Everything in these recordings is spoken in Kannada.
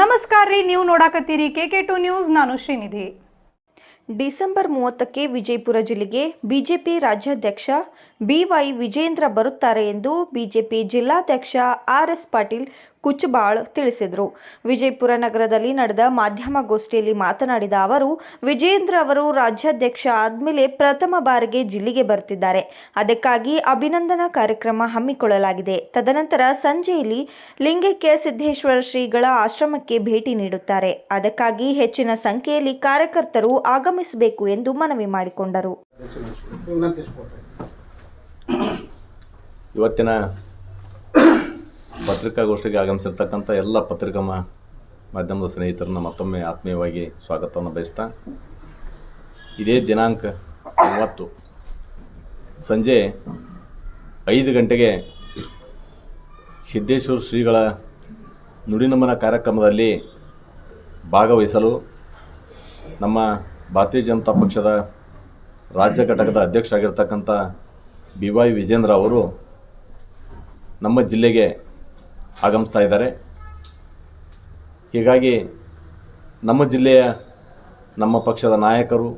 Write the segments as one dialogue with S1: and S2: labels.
S1: ನಮಸ್ಕಾರ ರೀ, ನೀವು ನೋಡಾಕತ್ತೀರಿ ಕೆ ಕೆ ಟು ನ್ಯೂಸ್, ನಾನು ಶ್ರೀನಿಧಿ.
S2: ಡಿಸೆಂಬರ್ ಮೂವತ್ತಕ್ಕೆ ವಿಜಯಪುರ ಜಿಲ್ಲೆಗೆ ಬಿಜೆಪಿ ರಾಜ್ಯಾಧ್ಯಕ್ಷ ಬಿವೈ ವಿಜೇಂದ್ರ ಬರುತ್ತಾರೆ ಎಂದು ಬಿಜೆಪಿ ಜಿಲ್ಲಾಧ್ಯಕ್ಷ ಆರ್ ಎಸ್ ಪಾಟೀಲ್ ಕುಚ್ಚಬಾಳ್ ತಿಳಿಸಿದರು. ವಿಜಯಪುರ ನಗರದಲ್ಲಿ ನಡೆದ ಮಾಧ್ಯಮಗೋಷ್ಠಿಯಲ್ಲಿ ಮಾತನಾಡಿದ ಅವರು ವಿಜೇಂದ್ರ ಅವರು ರಾಜ್ಯಾಧ್ಯಕ್ಷ ಆದಮೇಲೆ ಪ್ರಥಮ ಬಾರಿಗೆ ಜಿಲ್ಲೆಗೆ ಬರ್ತಿದ್ದಾರೆ. ಅದಕ್ಕಾಗಿ ಅಭಿನಂದನಾ ಕಾರ್ಯಕ್ರಮ ಹಮ್ಮಿಕೊಳ್ಳಲಾಗಿದೆ. ತದನಂತರ ಸಂಜೆಯಲ್ಲಿ ಲಿಂಗೈಕ್ಯ ಸಿದ್ದೇಶ್ವರ ಶ್ರೀಗಳ ಆಶ್ರಮಕ್ಕೆ ಭೇಟಿ ನೀಡುತ್ತಾರೆ. ಅದಕ್ಕಾಗಿ ಹೆಚ್ಚಿನ ಸಂಖ್ಯೆಯಲ್ಲಿ ಕಾರ್ಯಕರ್ತರು ಆಗಮಿಸಬೇಕು ಎಂದು ಮನವಿ ಮಾಡಿಕೊಂಡರು.
S3: ಇವತ್ತಿನ ಪತ್ರಿಕಾಗೋಷ್ಠಿಗೆ ಆಗಮಿಸಿರ್ತಕ್ಕಂಥ ಎಲ್ಲ ಪತ್ರಿಕಾ ಮಾಧ್ಯಮದ ಸ್ನೇಹಿತರನ್ನ ಮತ್ತೊಮ್ಮೆ ಆತ್ಮೀಯವಾಗಿ ಸ್ವಾಗತವನ್ನು ಬಯಸ್ತಾ, ಇದೇ ದಿನಾಂಕ ಮೂವತ್ತು. ಸಂಜೆ ಐದು ಗಂಟೆಗೆ ಸಿದ್ದೇಶ್ವರ ಶ್ರೀಗಳ ನುಡಿನಮನ ಕಾರ್ಯಕ್ರಮದಲ್ಲಿ ಭಾಗವಹಿಸಲು ನಮ್ಮ ಭಾರತೀಯ ಜನತಾ ಪಕ್ಷದ ರಾಜ್ಯ ಘಟಕದ ಅಧ್ಯಕ್ಷರಾಗಿರ್ತಕ್ಕಂಥ ಬಿ ವೈ ವಿಜೇಂದ್ರ ಅವರು ನಮ್ಮ ಜಿಲ್ಲೆಗೆ ಆಗಮಿಸ್ತಾ ಇದ್ದಾರೆ. ಹೀಗಾಗಿ ನಮ್ಮ ಜಿಲ್ಲೆಯ ನಮ್ಮ ಪಕ್ಷದ ನಾಯಕರು,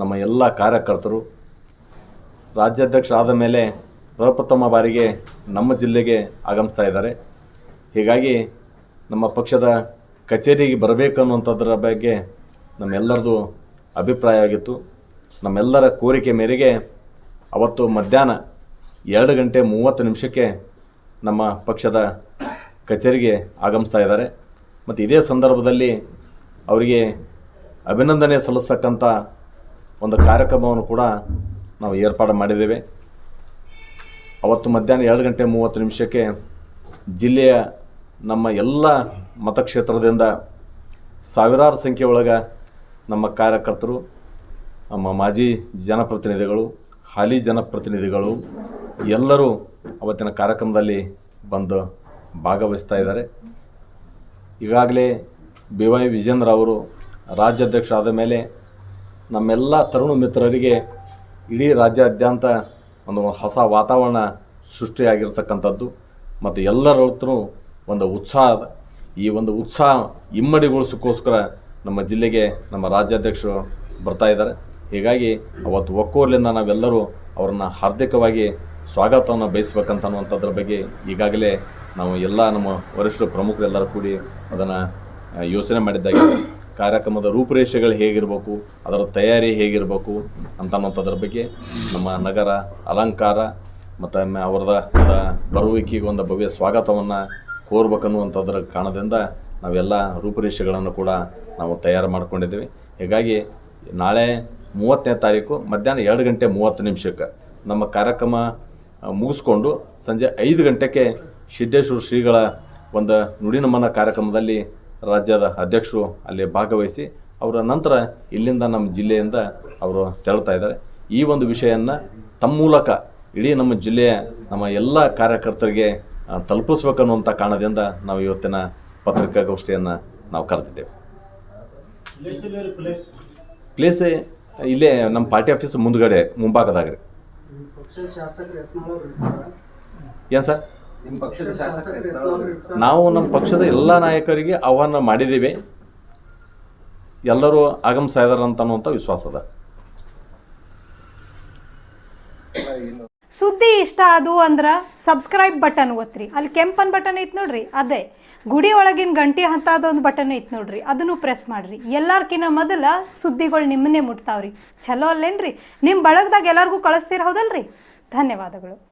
S3: ನಮ್ಮ ಎಲ್ಲ ಕಾರ್ಯಕರ್ತರು, ರಾಜ್ಯಾಧ್ಯಕ್ಷರಾದ ಮೇಲೆ ಪ್ರಪ್ರಥಮ ಬಾರಿಗೆ ನಮ್ಮ ಜಿಲ್ಲೆಗೆ ಆಗಮಿಸ್ತಾ ಇದ್ದಾರೆ. ಹೀಗಾಗಿ ನಮ್ಮ ಪಕ್ಷದ ಕಚೇರಿಗೆ ಬರಬೇಕು ಅನ್ನುವಂಥದ್ರ ಬಗ್ಗೆ ನಮ್ಮೆಲ್ಲರದು ಅಭಿಪ್ರಾಯ ಆಗಿತ್ತು. ನಮ್ಮೆಲ್ಲರ ಕೋರಿಕೆ ಮೇರೆಗೆ ಅವತ್ತು ಮಧ್ಯಾಹ್ನ ಎರಡು ಗಂಟೆ ಮೂವತ್ತು ನಿಮಿಷಕ್ಕೆ ನಮ್ಮ ಪಕ್ಷದ ಕಚೇರಿಗೆ ಆಗಮಿಸ್ತಾ ಇದ್ದಾರೆ. ಮತ್ತು ಇದೇ ಸಂದರ್ಭದಲ್ಲಿ ಅವರಿಗೆ ಅಭಿನಂದನೆ ಸಲ್ಲಿಸ್ತಕ್ಕಂಥ ಒಂದು ಕಾರ್ಯಕ್ರಮವನ್ನು ಕೂಡ ನಾವು ಏರ್ಪಾಡು ಮಾಡಿದ್ದೇವೆ. ಅವತ್ತು ಮಧ್ಯಾಹ್ನ ಎರಡು ಗಂಟೆ ಮೂವತ್ತು ನಿಮಿಷಕ್ಕೆ ಜಿಲ್ಲೆಯ ನಮ್ಮ ಎಲ್ಲ ಮತಕ್ಷೇತ್ರದಿಂದ ಸಾವಿರಾರು ಸಂಖ್ಯೆ ಒಳಗೆ ನಮ್ಮ ಕಾರ್ಯಕರ್ತರು, ನಮ್ಮ ಮಾಜಿ ಜನಪ್ರತಿನಿಧಿಗಳು, ಹಾಲಿ ಜನಪ್ರತಿನಿಧಿಗಳು ಎಲ್ಲರೂ ಅವತ್ತಿನ ಕಾರ್ಯಕ್ರಮದಲ್ಲಿ ಬಂದು ಭಾಗವಹಿಸ್ತಾ ಇದ್ದಾರೆ. ಈಗಾಗಲೇ ಬಿ ವೈ ವಿಜೇಂದ್ರ ಅವರು ರಾಜ್ಯಾಧ್ಯಕ್ಷರಾದ ಮೇಲೆ ನಮ್ಮೆಲ್ಲ ತರುಣ ಮಿತ್ರರಿಗೆ ಇಡೀ ರಾಜ್ಯಾದ್ಯಂತ ಒಂದು ಹೊಸ ವಾತಾವರಣ ಸೃಷ್ಟಿಯಾಗಿರ್ತಕ್ಕಂಥದ್ದು. ಮತ್ತು ಎಲ್ಲರತ್ರ ಒಂದು ಉತ್ಸಾಹ ಈ ಒಂದು ಉತ್ಸಾಹ ಇಮ್ಮಡಿಗೊಳಿಸೋಕ್ಕೋಸ್ಕರ ನಮ್ಮ ಜಿಲ್ಲೆಗೆ ನಮ್ಮ ರಾಜ್ಯಾಧ್ಯಕ್ಷರು ಬರ್ತಾ ಇದ್ದಾರೆ. ಹೀಗಾಗಿ ಅವತ್ತು ಒಕ್ಕೋರ್ಲಿಂದ ನಾವೆಲ್ಲರೂ ಅವರನ್ನು ಹಾರ್ದಿಕವಾಗಿ ಸ್ವಾಗತವನ್ನು ಬಯಸ್ಬೇಕಂತ ಅನ್ನುವಂಥದ್ರ ಬಗ್ಗೆ ಈಗಾಗಲೇ ನಾವು ಎಲ್ಲ ನಮ್ಮ ವರಿಷ್ಠ ಪ್ರಮುಖರೆಲ್ಲರೂ ಕೂಡಿ ಅದನ್ನು ಯೋಚನೆ ಮಾಡಿದ್ದಾಗಿದೆ ಕಾರ್ಯಕ್ರಮದ ರೂಪುರೇಷೆಗಳು ಹೇಗಿರಬೇಕು, ಅದರ ತಯಾರಿ ಹೇಗಿರಬೇಕು ಅಂತ ಅನ್ನೋಂಥದ್ರ ಬಗ್ಗೆ ನಮ್ಮ ನಗರ ಅಲಂಕಾರ ಮತ್ತು ಅವರದ ಬರುವಿಕೆಗೆ ಒಂದು ಭವ್ಯ ಸ್ವಾಗತವನ್ನು ಕೋರ್ಬೇಕನ್ನುವಂಥದ್ರ ಕಾರಣದಿಂದ ನಾವೆಲ್ಲ ರೂಪುರೇಷೆಗಳನ್ನು ಕೂಡ ನಾವು ತಯಾರು ಮಾಡಿಕೊಂಡಿದ್ದೀವಿ. ಹೀಗಾಗಿ ನಾಳೆ ಮೂವತ್ತನೇ ತಾರೀಕು ಮಧ್ಯಾಹ್ನ ಎರಡು ಗಂಟೆ ಮೂವತ್ತು ನಿಮಿಷಕ್ಕೆ ನಮ್ಮ ಕಾರ್ಯಕ್ರಮ ಮುಗಿಸ್ಕೊಂಡು ಸಂಜೆ ಐದು ಗಂಟೆಗೆ ಸಿದ್ದೇಶ್ವರ ಶ್ರೀಗಳ ಒಂದು ನುಡಿನಮನ ಕಾರ್ಯಕ್ರಮದಲ್ಲಿ ರಾಜ್ಯದ ಅಧ್ಯಕ್ಷರು ಅಲ್ಲಿ ಭಾಗವಹಿಸಿ ಅವರ ನಂತರ ಇಲ್ಲಿಂದ ನಮ್ಮ ಜಿಲ್ಲೆಯಿಂದ ಅವರು ತೆರಳ್ತಾ ಇದ್ದಾರೆ. ಈ ಒಂದು ವಿಷಯವನ್ನು ತಮ್ಮ ಮೂಲಕ ಇಡೀ ನಮ್ಮ ಜಿಲ್ಲೆಯ ನಮ್ಮ ಎಲ್ಲ ಕಾರ್ಯಕರ್ತರಿಗೆ ತಲುಪಿಸ್ಬೇಕನ್ನುವಂಥ ಕಾರಣದಿಂದ ನಾವು ಇವತ್ತಿನ ಪತ್ರಿಕಾಗೋಷ್ಠಿಯನ್ನು ನಾವು ಕರೆದಿದ್ದೇವೆ. ಪ್ಲೇಸ್ ಇಲ್ಲೇ ನಮ್ಮ ಪಾರ್ಟಿ ಆಫೀಸ್ ಮುಂದ್ಗಡೆ ಮುಂಭಾಗದಾಗ ರೀ
S4: ಪಕ್ಷದ ಶಾಸಕರು ಯತ್ನಾಳವ್ರು ಇರ್ತಾರ
S3: ಏನು ಸರ್?
S5: ನಿಮ್ಮ ಪಕ್ಷದ ಶಾಸಕರು
S3: ನಾವು ನಮ್ಮ ಪಕ್ಷದ ಎಲ್ಲ ನಾಯಕರಿಗೆ ಆಹ್ವಾನ ಮಾಡಿದ್ದೀವಿ. ಎಲ್ಲರೂ ಆಗಮಿಸ್ತಾ ಇದ್ದಾರೆ ಅಂತ ಅನ್ನುವಂಥ ವಿಶ್ವಾಸ ಅದ.
S1: ಸುದ್ದಿ ಇಷ್ಟ ಅದು ಅಂದ್ರೆ ಸಬ್ಸ್ಕ್ರೈಬ್ ಬಟನ್ ಒತ್ತಿರಿ ಅಲ್ಲಿ ಕೆಂಪನ್ ಬಟನ್ ಐತ್ ನೋಡ್ರಿ ಅದೇ. ಗುಡಿ ಒಳಗಿನ ಗಂಟೆ ಹಂತದೊಂದು ಬಟನ್ ಐತ್ ನೋಡ್ರಿ ಅದನ್ನು ಪ್ರೆಸ್ ಮಾಡ್ರಿ. ಎಲ್ಲಾರ್ಕಿನ ಮೊದಲ ಸುದ್ದಿಗಳು ನಿಮ್ಮನ್ನೇ ಮುಟ್ತಾವ್ರಿ. ಚಲೋ ಅಲ್ಲೇನ್ರಿ? ನಿಮ್ಮ ಬಳಗದಾಗ ಎಲ್ಲರಿಗೂ ಕಳಿಸ್ತೀರ ಹೌದಲ್ರಿ? ಧನ್ಯವಾದಗಳು.